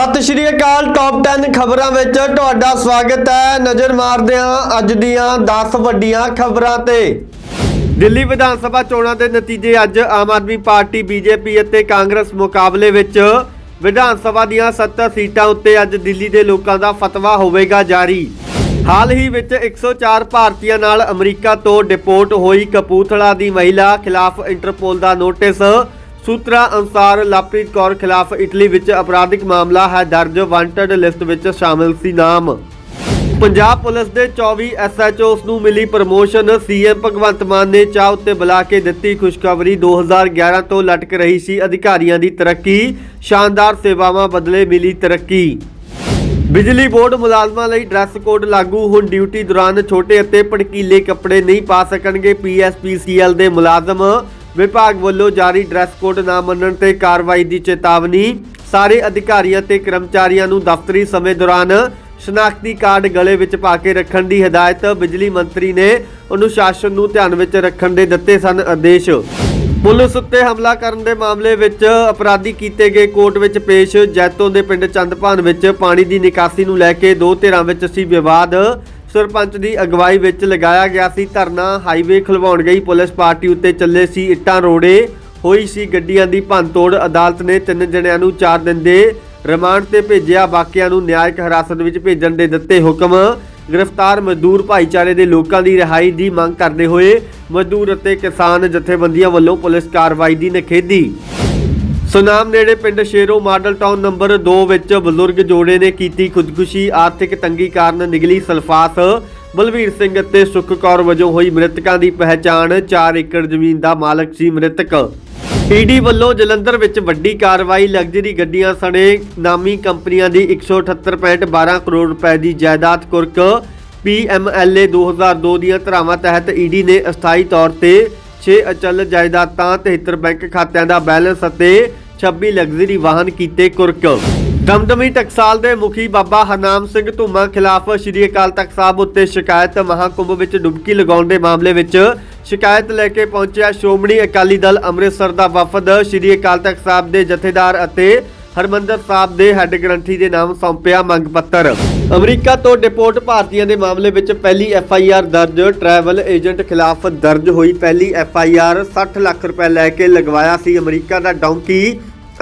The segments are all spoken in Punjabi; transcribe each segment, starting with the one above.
ਸਤਿ ਸ਼੍ਰੀ ਅਕਾਲ ਟੌਪ 10 ਖਬਰਾਂ ਵਿੱਚ ਤੁਹਾਡਾ ਸਵਾਗਤ ਹੈ। ਨਜ਼ਰ ਮਾਰਦੇ ਹਾਂ ਅੱਜ ਦੀਆਂ 10 ਵੱਡੀਆਂ ਖਬਰਾਂ ਤੇ। ਦਿੱਲੀ ਵਿਧਾਨ ਸਭਾ ਚੋਣਾਂ ਦੇ ਨਤੀਜੇ ਅੱਜ ਆਮ ਆਦਮੀ ਪਾਰਟੀ, ਬੀਜੇਪੀ ਅਤੇ ਕਾਂਗਰਸ ਮੁਕਾਬਲੇ ਵਿੱਚ ਵਿਧਾਨ ਸਭਾ ਦੀਆਂ 70 ਸੀਟਾਂ ਉੱਤੇ ਅੱਜ ਦਿੱਲੀ ਦੇ ਲੋਕਾਂ ਦਾ ਫਤਵਾ ਹੋਵੇਗਾ ਜਾਰੀ। ਹਾਲ ਹੀ ਵਿੱਚ 104 ਭਾਰਤੀਆਂ ਨਾਲ ਅਮਰੀਕਾ ਤੋਂ ਡਿਪੋਰਟ ਹੋਈ ਕਪੂਰਥਲਾ ਦੀ ਮਹਿਲਾ ਖਿਲਾਫ ਇੰਟਰਪੋਲ ਦਾ ਨੋਟਿਸ ਸੂਤਰਾਂ ਅਨੁਸਾਰ ਲਵਪ੍ਰੀਤ ਕੌਰ ਖਿਲਾਫ ਇਟਲੀ ਵਿੱਚ ਅਪਰਾਧਿਕ ਮਾਮਲਾ ਹੈ, ਦਰਜ ਵਾਂਟਡ ਲਿਸਟ ਵਿੱਚ ਸ਼ਾਮਿਲ ਸੀ ਨਾਮ। ਪੰਜਾਬ ਪੁਲਿਸ ਦੇ 24 ਐਸਐਚਓਸ ਨੂੰ ਮਿਲੀ ਪ੍ਰਮੋਸ਼ਨ ਸੀਐਮ ਭਗਵੰਤ ਮਾਨ ਨੇ ਚਾਹ ਉੱਤੇ ਬੁਲਾ ਕੇ ਦਿੱਤੀ ਖੁਸ਼ਖਬਰੀ। 2011 ਤੋਂ ਲਟਕ ਰਹੀ ਸੀ ਅਧਿਕਾਰੀਆਂ ਦੀ ਤਰੱਕੀ, ਸ਼ਾਨਦਾਰ ਸੇਵਾਵਾਂ ਬਦਲੇ ਮਿਲੀ ਤਰੱਕੀ। ਬਿਜਲੀ ਬੋਰਡ ਮੁਲਾਜ਼ਮਾਂ ਲਈ ਡਰੈਸ ਕੋਡ ਲਾਗੂ, ਹੁਣ ਡਿਊਟੀ ਦੌਰਾਨ ਛੋਟੇ ਅਤੇ ਭੜਕੀਲੇ ਕੱਪੜੇ ਨਹੀਂ ਪਾ ਸਕਣਗੇ ਪੀਐਸਪੀਸੀਐਲ ਦੇ ਮੁਲਾਜ਼ਮ। ਵਿਭਾਗ ਵੱਲੋਂ ਜਾਰੀ ਡਰੈਸ ਕੋਡ ਨਾ ਮੰਨਣ ਤੇ ਕਾਰਵਾਈ ਦੀ ਚੇਤਾਵਨੀ, ਸਾਰੇ ਅਧਿਕਾਰੀਆਂ ਤੇ ਕਰਮਚਾਰੀਆਂ ਨੂੰ ਦਫ਼ਤਰੀ ਸਮੇਂ ਦੌਰਾਨ ਸ਼ਨਾਖਤੀ ਕਾਰਡ ਗਲੇ ਵਿੱਚ ਪਾ ਕੇ ਰੱਖਣ ਦੀ ਹਦਾਇਤ ਬਿਜਲੀ ਮੰਤਰੀ ਨੇ ਅਨੁਸ਼ਾਸਨ ਨੂੰ ਧਿਆਨ ਵਿੱਚ ਰੱਖਣ ਦੇ ਦਿੱਤੇ ਸਨ ਆਦੇਸ਼। ਪੁਲਿਸ ਉੱਤੇ ਹਮਲਾ ਕਰਨ ਦੇ ਮਾਮਲੇ ਵਿੱਚ ਅਪਰਾਧੀ ਕੀਤੇ ਗਏ ਕੋਰਟ ਵਿੱਚ ਪੇਸ਼ ਜੈਤੋ ਦੇ ਪਿੰਡ ਚੰਦਪਾਨ ਵਿੱਚ ਪਾਣੀ ਦੀ ਨਿਕਾਸੀ ਨੂੰ ਲੈ ਕੇ ਦੋ ਧਿਰਾਂ ਵਿੱਚ ਸੀ ਵਿਵਾਦ। ਸਰਪੰਚ ਦੀ ਅਗਵਾਈ ਵਿੱਚ ਲਗਾਇਆ ਗਿਆ ਸੀ ਧਰਨਾ। ਹਾਈਵੇ ਖੁਲਵਾਉਣ ਗਈ ਪੁਲਿਸ ਪਾਰਟੀ ਉੱਤੇ ਚੱਲੇ ਸੀ ਇੱਟਾਂ ਰੋੜੇ। ਹੋਈ ਸੀ ਗੱਡੀਆਂ ਦੀ ਭੰਨਤੋੜ। ਅਦਾਲਤ ਨੇ ਤਿੰਨ ਜਣਿਆਂ ਨੂੰ 4 ਦਿਨ ਦੇ ਰਿਮਾਂਡ ਤੇ ਭੇਜਿਆ। ਬਾਕੀਆਂ ਨੂੰ ਨਿਆਇਕ ਹਿਰਾਸਤ ਵਿੱਚ ਭੇਜਣ ਦੇ ਦਿੱਤੇ ਹੁਕਮ। ਗ੍ਰਿਫਤਾਰ ਮਜ਼ਦੂਰ ਭਾਈਚਾਰੇ ਦੇ ਲੋਕਾਂ ਦੀ ਰਿਹਾਈ ਦੀ ਮੰਗ ਕਰਦੇ ਹੋਏ ਮਜ਼ਦੂਰ ਅਤੇ ਕਿਸਾਨ ਜਥੇਬੰਦੀਆਂ ਵੱਲੋਂ ਪੁਲਿਸ ਕਾਰਵਾਈ ਦੀ ਨਿਖੇਧੀ। ਸੁਨਾਮ ਨੇੜੇ ਪਿੰਡ ਸ਼ੇਰੋ ਮਾਡਲ ਟਾਊਨ ਨੰਬਰ 2 ਵਿੱਚ ਬਜ਼ੁਰਗ ਜੋੜੇ ਨੇ ਕੀਤੀ ਖੁਦਕੁਸ਼ੀ, ਆਰਥਿਕ ਤੰਗੀ ਕਾਰਨ ਨਿਗਲੀ ਸਲਫਾਸ। ਬਲਵੀਰ ਸਿੰਘ ਅਤੇ ਸੁੱਖ ਕੌਰ ਵਜੋਂ ਹੋਈ ਮ੍ਰਿਤਕਾਂ ਦੀ ਪਹਿਚਾਣ 4 ਏਕੜ ਜ਼ਮੀਨ ਦਾ ਮਾਲਕ ਸੀ ਮ੍ਰਿਤਕ। ਈਡੀ ਵੱਲੋਂ ਜਲੰਧਰ ਵਿੱਚ ਵੱਡੀ ਕਾਰਵਾਈ, ਲਗਜ਼ਰੀ ਗੱਡੀਆਂ ਸਣੇ ਨਾਮੀ ਕੰਪਨੀਆਂ ਦੀ 178.12 ਕਰੋੜ ਰੁਪਏ ਦੀ ਜਾਇਦਾਦ ਕੁਰਕ। ਪੀਐਮਐਲਏ 2002 ਦੀਆਂ ਧਾਰਾਵਾਂ ਤਹਿਤ ਈਡੀ ਨੇ ਅਸਥਾਈ ਤੌਰ ਤੇ 6 ਅਚਲ ਜਾਇਦਾਦਾਂ 73 ਬੈਂਕ ਖਾਤਿਆਂ ਦਾ ਬੈਲੈਂਸ ਅਤੇ 26 ਲਗਜ਼ਰੀ ਵਾਹਨ ਕੀਤੇ ਕੁਰਕ ਦਮਦਮੀ ਟਕਸਾਲ ਦੇ ਮੁਖੀ ਬਾਬਾ ਹਰਨਾਮ ਸਿੰਘ ਧੁੰਮਾ ਖਿਲਾਫ ਸ਼੍ਰੀ ਅਕਾਲ ਤਖਤ ਸਾਹਿਬ ਉੱਤੇ ਸ਼ਿਕਾਇਤ ਮਹਾਕੁੰਭ ਵਿੱਚ ਡੁਬਕੀ ਲਗਾਉਣ ਦੇ ਮਾਮਲੇ ਵਿੱਚ ਸ਼ਿਕਾਇਤ ਲੈ ਕੇ ਪਹੁੰਚਿਆ ਸ਼੍ਰੋਮਣੀ ਅਕਾਲੀ ਦਲ ਅੰਮ੍ਰਿਤਸਰ ਦਾ ਵਫਦ ਸ਼੍ਰੀ ਅਕਾਲ ਤਖਤ ਸਾਹਿਬ ਦੇ ਜਥੇਦਾਰ ਅਤੇ ਹਰਮੰਦਰ ਸਾਹਿਬ ਦੇ ਹੈੱਡ ਗ੍ਰੰਥੀ ਦੇ ਨਾਮ ਸੌਂਪਿਆ ਮੰਗ ਪੱਤਰ। ਅਮਰੀਕਾ ਤੋਂ ਡਿਪੋਰਟ ਭਾਰਤੀਆਂ ਦੇ ਮਾਮਲੇ ਵਿੱਚ ਪਹਿਲੀ ਐਫ ਆਈ ਆਰ ਦਰਜ, ਟਰੈਵਲ ਏਜੰਟ ਖਿਲਾਫ ਦਰਜ ਹੋਈ ਪਹਿਲੀ ਐਫ ਆਈ ਆਰ 60 ਲੱਖ ਰੁਪਏ ਲੈ ਕੇ ਲਗਵਾਇਆ ਸੀ। ਅਮਰੀਕਾ ਦਾ ਡੌਂਕੀ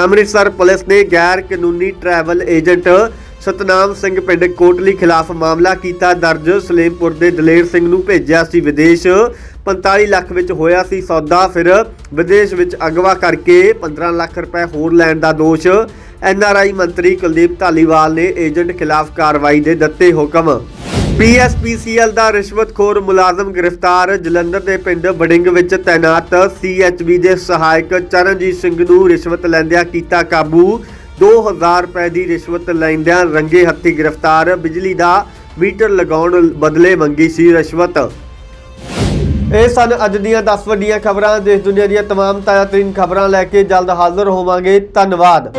ਅੰਮ੍ਰਿਤਸਰ ਪੁਲਿਸ ਨੇ ਗੈਰ ਕਾਨੂੰਨੀ ਟਰੈਵਲ ਏਜੰਟ ਸਤਨਾਮ ਸਿੰਘ ਪਿੰਡ ਕੋਟਲੀ ਖਿਲਾਫ ਮਾਮਲਾ ਕੀਤਾ। ਦਰਜ ਸਲੇਮਪੁਰ ਦੇ ਦਲੇਰ ਸਿੰਘ ਨੂੰ ਭੇਜਿਆ ਸੀ ਵਿਦੇਸ਼। 45 ਲੱਖ ਵਿੱਚ ਹੋਇਆ ਸੀ ਸੌਦਾ। ਫਿਰ ਵਿਦੇਸ਼ ਵਿੱਚ ਅਗਵਾ ਕਰਕੇ 15 ਲੱਖ ਰੁਪਏ ਹੋਰ ਲੈਣ ਦਾ ਦੋਸ਼। ਐਨਆਰਆਈ ਮੰਤਰੀ ਕੁਲਦੀਪ ਧਾਲੀਵਾਲ ਨੇ ਏਜੰਟ ਖਿਲਾਫ ਕਾਰਵਾਈ ਦੇ ਦਿੱਤੇ ਹੁਕਮ। ਪੀਐਸਪੀਸੀਐਲ ਦਾ ਰਿਸ਼ਵਤਖੋਰ ਮੁਲਾਜ਼ਮ ਗ੍ਰਿਫਤਾਰ ਜਲੰਧਰ ਦੇ ਪਿੰਡ ਬਡਿੰਗ ਵਿੱਚ ਤਾਇਨਾਤ ਸੀਐਚਬੀ ਦੇ ਸਹਾਇਕ ਚਰਨਜੀਤ ਸਿੰਘ ਨੂੰ ਰਿਸ਼ਵਤ ਲੈਂਦਿਆਂ ਕੀਤਾ ਕਾਬੂ 2000 ਰੁਪਏ ਦੀ ਰਿਸ਼ਵਤ ਲੈਂਦਿਆਂ ਰੰਗੇ ਹੱਥੀ ਗ੍ਰਿਫਤਾਰ ਬਿਜਲੀ ਦਾ ਮੀਟਰ ਲਗਾਉਣ ਬਦਲੇ ਮੰਗੀ ਸੀ ਰਿਸ਼ਵਤ ਇਹ ਸਨ ਅੱਜ ਦੀਆਂ 10 ਵੱਡੀਆਂ ਖਬਰਾਂ ਦੇਸ਼ ਦੁਨੀਆ ਦੀਆਂ तमाम ਤਾਜ਼ਾ ਤਰੀਨ ਖਬਰਾਂ ਲੈ ਕੇ ਜਲਦ ਹਾਜ਼ਰ ਹੋਵਾਂਗੇ ਧੰਨਵਾਦ